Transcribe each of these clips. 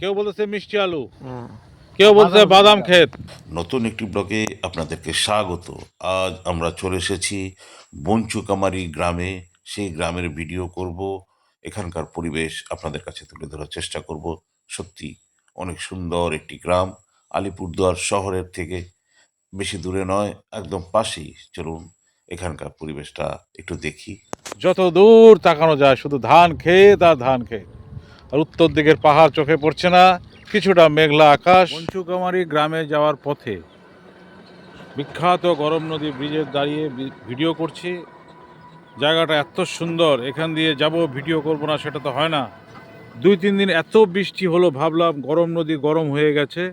কেউ বলতেছে মিষ্টি আলু। কেউ বলছে বাদাম ক্ষেত। নতুন একটি ব্লগে আপনাদেরকে স্বাগত। আজ আমরা চলে এসেছি বঞ্চুকামারি গ্রামে। সেই গ্রামের ভিডিও করব। এখানকার পরিবেশ আপনাদের কাছে তুলে ধরার চেষ্টা করব। সত্যি অনেক সুন্দর একটি গ্রাম। আলিপুরদুয়ার শহরের থেকে বেশি দূরে নয় একদম পাশেই। চলুন এখানকার পরিবেশটা একটু দেখি। যত দূর তাকানো যায় শুধু ধান ক্ষেত আর ধান ক্ষেত। আর উত্তর দিকের পাহাড় চোখে পড়ছে না কিছুটা মেঘলা আকাশ। পঞ্চুকামারি গ্রামে যাওয়ার পথে বিখ্যাত গরম নদী ব্রিজের দাঁড়িয়ে ভিডিও করছি। জায়গাটা এত সুন্দর এখান দিয়ে যাব ভিডিও করব না সেটা তো হয় না। দুই তিন দিন এত বৃষ্টি হলো ভাবলাম গরম নদী গরম হয়ে গেছে।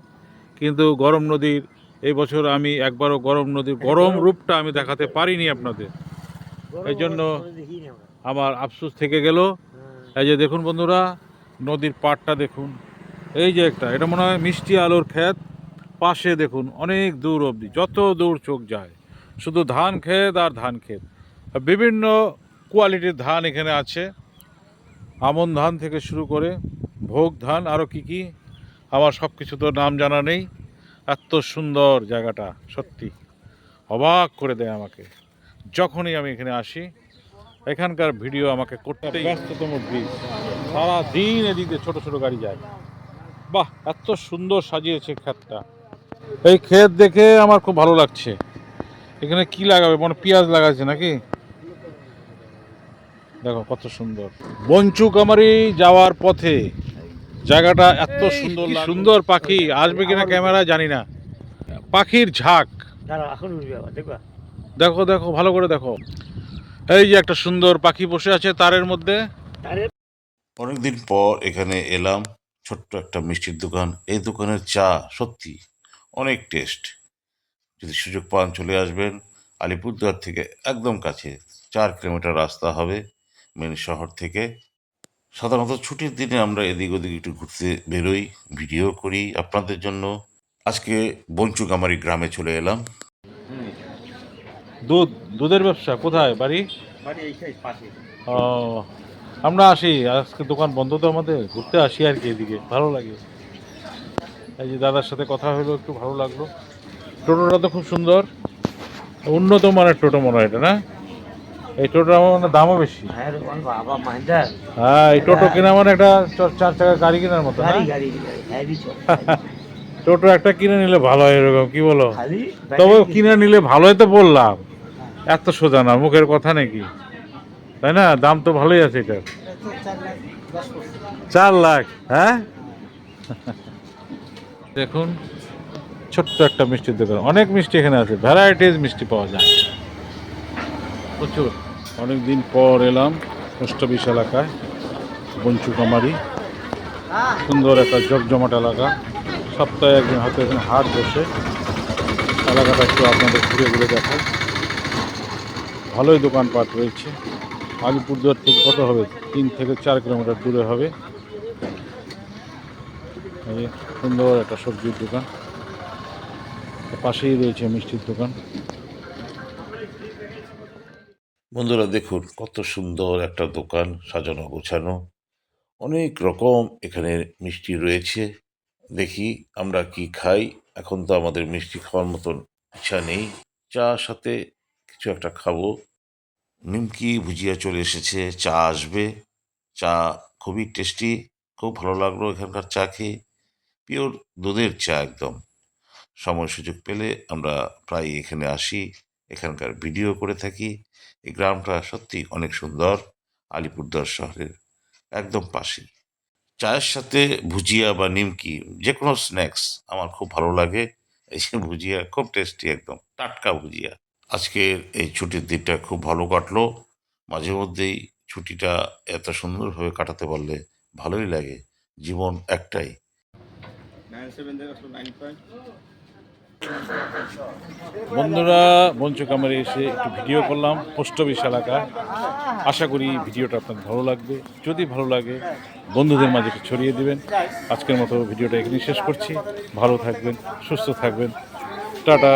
কিন্তু গরম নদীর এই বছর আমি একবারও গরম নদীর গরম রূপটা আমি দেখাতে পারিনি আপনাদের। এই জন্য আমার। আফসোস থেকে গেল। এই যে দেখুন বন্ধুরা নদীর পাড়টা দেখুন। এই যে একটা, এটা মনে হয় মিষ্টি আলুর ক্ষেত। পাশে দেখুন, অনেক দূর অবধি, যত দূর চোখ যায়, শুধু ধান ক্ষেত আর ধান ক্ষেত। বিভিন্ন কোয়ালিটির ধান এখানে আছে। আমন ধান থেকে শুরু করে ভোগ ধান আরও কি কি, আমার সব কিছু তো নাম জানা নেই। এত সুন্দর জায়গাটা, সত্যি। অবাক করে দেয় আমাকে। যখনই আমি এখানে আসি, এখানকার ভিডিও আমাকে করতে ব্যস্ততম ব্রিজ। সারা দিন এদিকে ছোট ছোট গাড়ি যায়। বাহ এত সুন্দর সাজিয়েছে ক্ষেতটা। এই ক্ষেত দেখে আমার খুব ভালো লাগছে। এখানে কি লাগাবে? মানে পেঁয়াজ লাগাচ্ছে নাকি? দেখো কত সুন্দর। বঞ্চুকামারি যাওয়ার পথে। জায়গাটা এত সুন্দর সুন্দর পাখি। আসবে কিনা ক্যামেরা জানি না। পাখির ঝাঁক। দেখো দেখো ভালো করে দেখো। এই যে একটা সুন্দর পাখি বসে আছে তারের মধ্যে। আরে অনেকদিন পর এখানে এলাম ছোট্ট একটা মিষ্টির দোকান। এই দোকানের চা সত্যি অনেক টেস্ট। যদি সুযোগ পান চলে আসবেন। আলিপুরদুয়ার থেকে একদম কাছে চার কিলোমিটার রাস্তা হবে মেন শহর থেকে। সাধারণত ছুটির দিনে আমরা এদিক ওদিক একটু ঘুরতে বেরোই ভিডিও করি আপনাদের জন্য। আজকে বঞ্চুকামারি গ্রামে চলে এলাম। দুধ দুধের ব্যবসা কোথায়? বাড়ি? বাড়ি এইখানে পাশে। ও আমরা আসি আজকে দোকান বন্ধ তো আমাদের ঘুরতে আসি আর কি এদিকে ভালো লাগে। এই যে দাদার সাথে কথা হলো একটু ভালো লাগল। টোটোটা তো খুব সুন্দর উন্নত মানের টোটো মনে হয় এটা না? এই টোটোর আমার মানে দামও বেশি। হ্যাঁ হ্যাঁ এই টোটো কেনা মানে একটা চার চাকা গাড়ি কেনার মতো টোটো একটা কিনে নিলে ভালো হয় এরকম কি বলো? তবে কিনে নিলে ভালোই তো বললাম। এত সোজা না মুখের কথা নাকি? তাই না? দাম তো ভালোই আছে এটার চার লাখ হ্যাঁ? দেখুন, ছোট্ট একটা মিষ্টির দোকান। অনেক মিষ্টি এখানে আছে, ভ্যারাইটিস মিষ্টি পাওয়া যায়। প্রচুর। অনেক দিন পর এলাম অফিস এলাকায় বঞ্চুকামারি সুন্দর একটা জমজমাট এলাকা। সপ্তাহে একদিন হয়তো এখানে হাট বসে। এলাকাটা একটু আপনাদের ঘুরে ঘুরে দেখো ভালোই দোকানপাট রয়েছে। আলিপুরদুয়ার থেকে কত হবে? তিন থেকে চার কিলোমিটার দূরে হবে। সুন্দর একটা সবজির দোকান। পাশেই রয়েছে মিষ্টির দোকান। বন্ধুরা, দেখুন, কত সুন্দর একটা দোকান সাজানো গোছানো। অনেক রকম এখানে মিষ্টি রয়েছে। দেখি আমরা কি খাই। এখন তো আমাদের মিষ্টি খাওয়ার মতন ইচ্ছা নেই। চা সাথে কিছু একটা খাব। নিমকি ভুজিয়া চলে এসেছে, চা আসবে। চা খুবই টেস্টি খুব ভালো লাগল এখানকার চা খেয়ে। পিওর দুধের চা একদম। সময় সুযোগ পেলে আমরা প্রায় এখানে আসি, এখানকার ভিডিও করে থাকি। এই গ্রামটা সত্যি অনেক সুন্দর, আলিপুরদুয়ার শহরের একদম পাশেই। চায়ের সাথে ভুজিয়া বা নিমকি যে কোনো স্ন্যাক্স আমার খুব ভালো লাগে। এই ভুজিয়া, খুব টেস্টি একদম, টাটকা ভুজিয়া। আজকের এই ছুটির দিনটা খুব ভালো কাটলো। মাঝে মধ্যেই ছুটিটা এত সুন্দরভাবে কাটাতে পারলে ভালোই লাগে। জীবন একটাই। বন্ধুরা বঞ্চকামারে এসে একটু ভিডিও করলাম, পোস্ট অফিস এলাকায় আশা করি ভিডিওটা আপনার ভালো লাগবে। যদি ভালো লাগে, বন্ধুদের মাঝে ছড়িয়ে দিবেন। আজকের মতো ভিডিওটা এখানেই শেষ করছি। ভালো থাকবেন, সুস্থ থাকবেন। টাটা!